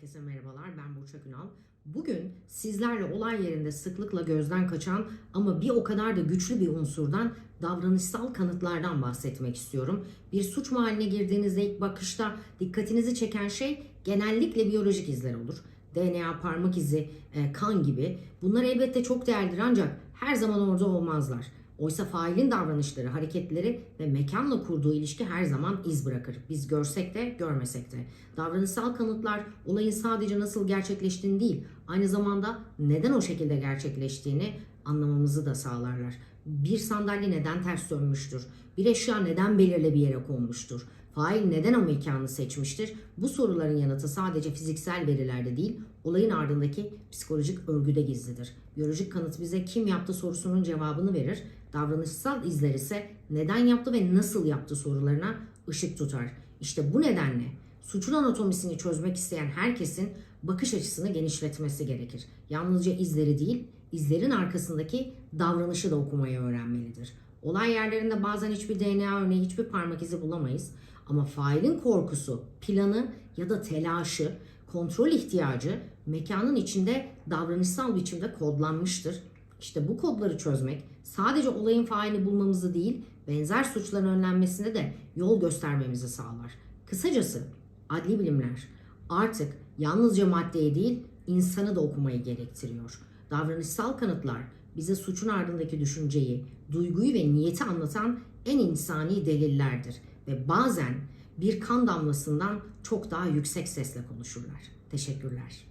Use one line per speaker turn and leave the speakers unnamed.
Herkese merhabalar, ben Burçak Ünal. Bugün sizlerle olay yerinde sıklıkla gözden kaçan ama bir o kadar da güçlü bir unsurdan davranışsal kanıtlardan bahsetmek istiyorum. Bir suç mahalline girdiğinizde ilk bakışta dikkatinizi çeken şey genellikle biyolojik izler olur. DNA, parmak izi, e, kan gibi. Bunlar elbette çok değerlidir ancak her zaman orada olmazlar. Oysa failin davranışları, hareketleri ve mekanla kurduğu ilişki her zaman iz bırakır. Biz görsek de görmesek de. Davranışsal kanıtlar olayın sadece nasıl gerçekleştiğini değil, aynı zamanda neden o şekilde gerçekleştiğini anlamamızı da sağlarlar. Bir sandalye neden ters dönmüştür? Bir eşya neden belirli bir yere konmuştur? Fail neden o mekanı seçmiştir? Bu soruların yanıtı sadece fiziksel verilerde değil, olayın ardındaki psikolojik örgüde gizlidir. Biyolojik kanıt bize kim yaptı sorusunun cevabını verir. Davranışsal izler ise neden yaptı ve nasıl yaptı sorularına ışık tutar. İşte bu nedenle suçun anatomisini çözmek isteyen herkesin bakış açısını genişletmesi gerekir. Yalnızca izleri değil, izlerin arkasındaki davranışı da okumayı öğrenmelidir. Olay yerlerinde bazen hiçbir DNA örneği, hiçbir parmak izi bulamayız. Ama failin korkusu, planı ya da telaşı, kontrol ihtiyacı mekanın içinde davranışsal biçimde kodlanmıştır. İşte bu kodları çözmek sadece olayın failini bulmamızı değil, benzer suçların önlenmesine de yol göstermemizi sağlar. Kısacası adli bilimler artık yalnızca maddeyi değil, insanı da okumayı gerektiriyor. Davranışsal kanıtlar bize suçun ardındaki düşünceyi, duyguyu ve niyeti anlatan en insani delillerdir ve bazen bir kan damlasından çok daha yüksek sesle konuşurlar. Teşekkürler.